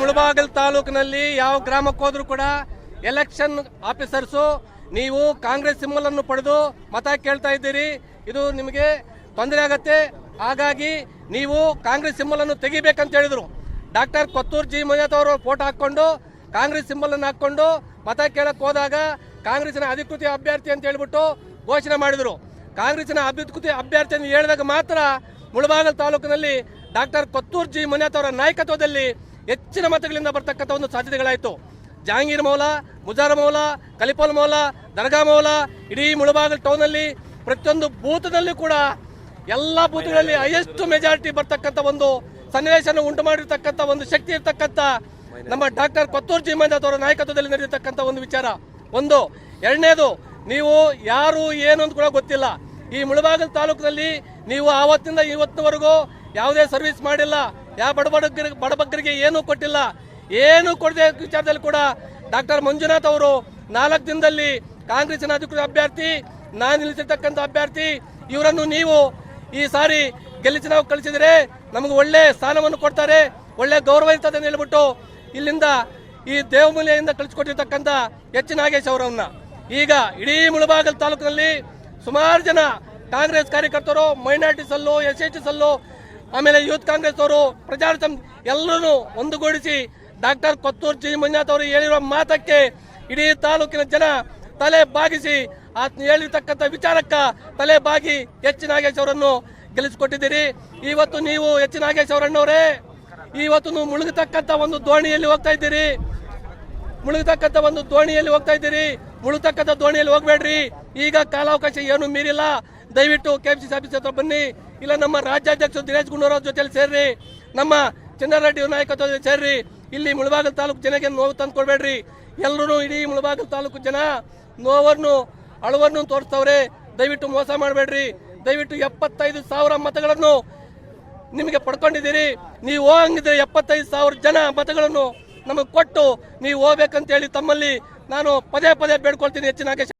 ಮುಳಬಾಗಲ್ ತಾಲೂಕಿನಲ್ಲಿ ಯಾವ ಗ್ರಾಮಕ್ಕೆ ಹೋದ್ರೂ ಕೂಡ ಎಲೆಕ್ಷನ್ ಆಫೀಸರ್ಸು ನೀವು ಕಾಂಗ್ರೆಸ್ ಸಿಂಬಲ್ ಅನ್ನು ಪಡೆದು ಮತ ಕೇಳ್ತಾ ಇದ್ದೀರಿ. ಇದು ನಿಮಗೆ ತೊಂದರೆ ಆಗತ್ತೆ. ಹಾಗಾಗಿ ನೀವು ಕಾಂಗ್ರೆಸ್ ಸಿಂಬಲ್ ಅನ್ನು ತೆಗಿಬೇಕಂತ ಹೇಳಿದ್ರು. Doctor Kothur G. ಮಂಜಾತ್ ಅವರು ಫೋಟೋ ಹಾಕೊಂಡು ಕಾಂಗ್ರೆಸ್ ಸಿಂಬಲ್ ಅನ್ನು ಹಾಕೊಂಡು ಮತ ಕೇಳಕ್ ಹೋದಾಗ ಕಾಂಗ್ರೆಸ್ನ ಅಧಿಕೃತ ಅಭ್ಯರ್ಥಿ ಅಂತ ಹೇಳ್ಬಿಟ್ಟು ಘೋಷಣೆ ಮಾಡಿದ್ರು. ಕಾಂಗ್ರೆಸ್ನ ಅಧಿಕೃತ ಅಭ್ಯರ್ಥಿ ಅಂತ ಹೇಳಿದಾಗ ಮಾತ್ರ ಮುಳಬಾಗಲ್ ತಾಲೂಕಿನಲ್ಲಿ ಡಾಕ್ಟರ್ ಕೊತ್ತೂರ್ ಜಿ. ಮಂಜಾತ್ ಅವರ ನಾಯಕತ್ವದಲ್ಲಿ ಹೆಚ್ಚಿನ ಮತಗಳಿಂದ ಬರ್ತಕ್ಕಂಥ ಒಂದು ಸಾಧ್ಯತೆಗಳಾಯಿತು. ಜಹಾಂಗೀರ್ ಮೌಲ, ಮುಜಾರ ಮೌಲ, ಕಲಿಪಲ್ ಮೌಲ, ದರ್ಗಾ ಮೌಲ, ಇಡೀ ಮುಳಬಾಗಲ್ ಟೌನಲ್ಲಿ ಪ್ರತಿಯೊಂದು ಬೂತ್ನಲ್ಲೂ ಕೂಡ ಎಲ್ಲ ಬೂತ್ಗಳಲ್ಲಿ ಹೈಯೆಸ್ಟ್ ಮೆಜಾರಿಟಿ ಬರ್ತಕ್ಕಂಥ ಒಂದು ಸನ್ನಿವೇಶನ ಉಂಟು ಮಾಡಿರ್ತಕ್ಕಂಥ ಒಂದು ಶಕ್ತಿ ಇರ್ತಕ್ಕಂಥ ನಮ್ಮ ಡಾಕ್ಟರ್ ಕೊತ್ತೂರ್ ಜಿ ಮಂಜುನಾಥ್ ಅವರ ನಾಯಕತ್ವದಲ್ಲಿ ನಡೆಯತಕ್ಕಂಥ ಒಂದು ವಿಚಾರ. ಒಂದು, ಎರಡನೇದು, ನೀವು ಯಾರು, ಏನು ಅಂತ ಕೂಡ ಗೊತ್ತಿಲ್ಲ. ಈ ಮುಳಬಾಗಲ್ ತಾಲೂಕಿನಲ್ಲಿ ನೀವು ಆವತ್ತಿಂದ ಇವತ್ತಿನವರೆಗೂ ಯಾವುದೇ ಸರ್ವಿಸ್ ಮಾಡಿಲ್ಲ. ಯಾವ ಬಡಬಡಗರಿಗೆ ಬಡಬಗ್ಗರಿಗೆ ಏನೂ ಕೊಟ್ಟಿಲ್ಲ. ಏನೂ ಕೊಡದೆ ವಿಚಾರದಲ್ಲಿ ಕೂಡ ಡಾಕ್ಟರ್ ಮಂಜುನಾಥ್ ಅವರು ನಾಲ್ಕು ದಿನದಲ್ಲಿ ಕಾಂಗ್ರೆಸ್ಸಿನ ಅಧಿಕೃತ ಅಭ್ಯರ್ಥಿ, ನಾನು ನಿಲ್ಲಿಸಿರ್ತಕ್ಕಂಥ ಅಭ್ಯರ್ಥಿ, ಇವರನ್ನು ನೀವು ಈ ಸಾರಿ ಗೆಲ್ಲಿಸಿ ನಾವು ಕಳಿಸಿದರೆ ನಮಗೆ ಒಳ್ಳೆ ಸ್ಥಾನವನ್ನು ಕೊಡ್ತಾರೆ, ಒಳ್ಳೆ ಗೌರವ ಇರ್ತದೆ ಅಂತ ಹೇಳ್ಬಿಟ್ಟು ಇಲ್ಲಿಂದ ಈ ದೇವಮೂಲೆಯಿಂದ ಕಳಿಸಿಕೊಟ್ಟಿರ್ತಕ್ಕಂಥ ಎಚ್ ನಾಗೇಶ್ ಅವರನ್ನ. ಈಗ ಇಡೀ ಮುಳಬಾಗಲ್ ತಾಲೂಕಿನಲ್ಲಿ ಸುಮಾರು ಜನ ಕಾಂಗ್ರೆಸ್ ಕಾರ್ಯಕರ್ತರು, ಮೈನಾರಿಟಿ ಅಲ್ಲೂ ಎಸ್ ಎಚ್ ಅಲ್ಲೂ ಆಮೇಲೆ ಯೂತ್ ಕಾಂಗ್ರೆಸ್ ಅವರು ಪ್ರಚಾರ ಎಲ್ಲರೂ ಒಂದುಗೂಡಿಸಿ ಡಾಕ್ಟರ್ ಕೊತ್ತೂರ್ ಜಿ ಮಂಜುನಾಥ್ ಅವರು ಹೇಳಿರುವ ಮಾತಕ್ಕೆ ಇಡೀ ತಾಲೂಕಿನ ಜನ ತಲೆ ಬಾಗಿಸಿ ಆತ ಹೇಳಿರ್ತಕ್ಕಂಥ ವಿಚಾರಕ್ಕ ತಲೆ ಬಾಗಿ ಎಚ್ ನಾಗೇಶ್ ಅವರನ್ನು ಗೆಲ್ಲಿಸಿಕೊಟ್ಟಿದ್ದೀರಿ. ಇವತ್ತು ನೀವು ಎಚ್ ನಾಗೇಶ್ ಅವರಣ್ಣವರೇ ಇವತ್ತು ನೀವು ಮುಳುಗತಕ್ಕಂಥ ಒಂದು ದೋಣಿಯಲ್ಲಿ ಹೋಗ್ತಾ ಇದ್ದೀರಿ. ಮುಳುಗತಕ್ಕಂಥ ಒಂದು ದೋಣಿಯಲ್ಲಿ ಹೋಗ್ತಾ ಇದ್ದೀರಿ. ಮುಳುಗತಕ್ಕಂಥ ದೋಣಿಯಲ್ಲಿ ಹೋಗ್ಬೇಡ್ರಿ. ಈಗ ಕಾಲಾವಕಾಶ ಏನು ಮೀರಿಲ್ಲ. ದಯವಿಟ್ಟು ಕೆಎಂಸಿಸಿ ಆಫೀಸ್ ಹತ್ರ ಬನ್ನಿ. ಇಲ್ಲ, ನಮ್ಮ ರಾಜ್ಯಾಧ್ಯಕ್ಷ ದಿನೇಶ್ ಗುಂಡೂರಾವ್ ಜೊತೆಲಿ ಸೇರ್ರಿ. ನಮ್ಮ ಚಂದ್ರಾರೆಡ್ಡಿ ನಾಯಕತ್ವದಲ್ಲಿ ಸೇರ್ರಿ. ಇಲ್ಲಿ ಮುಳಬಾಗಲ್ ತಾಲೂಕು ಜನಕ್ಕೆ ನೋವು ತಂದು ಕೊಡ್ಬೇಡ್ರಿ ಎಲ್ಲರೂ ಇಡೀ ಮುಳಬಾಗಲ್ ತಾಲೂಕು ಜನ ನೋವನ್ನು, ಅಳುವನ್ನು ತೋರಿಸ್ತವ್ರೆ. ದಯವಿಟ್ಟು ಮೋಸ ಮಾಡಬೇಡ್ರಿ. ದಯವಿಟ್ಟು ಎಪ್ಪತ್ತೈದು ಸಾವಿರ ಮತಗಳನ್ನು ನಿಮಗೆ ಪಡ್ಕೊಂಡಿದ್ದೀರಿ. ನೀವು ಹೋಗಂಗಿದ್ರೆ ಎಪ್ಪತ್ತೈದು ಸಾವಿರ ಜನ ಮತಗಳನ್ನು ನಮಗೆ ಕೊಟ್ಟು ನೀವು ಹೋಗ್ಬೇಕಂತ ಹೇಳಿ ತಮ್ಮಲ್ಲಿ ನಾನು ಪದೇ ಪದೇ ಬೇಡ್ಕೊಳ್ತೀನಿ ಹೆಚ್ಚಿನ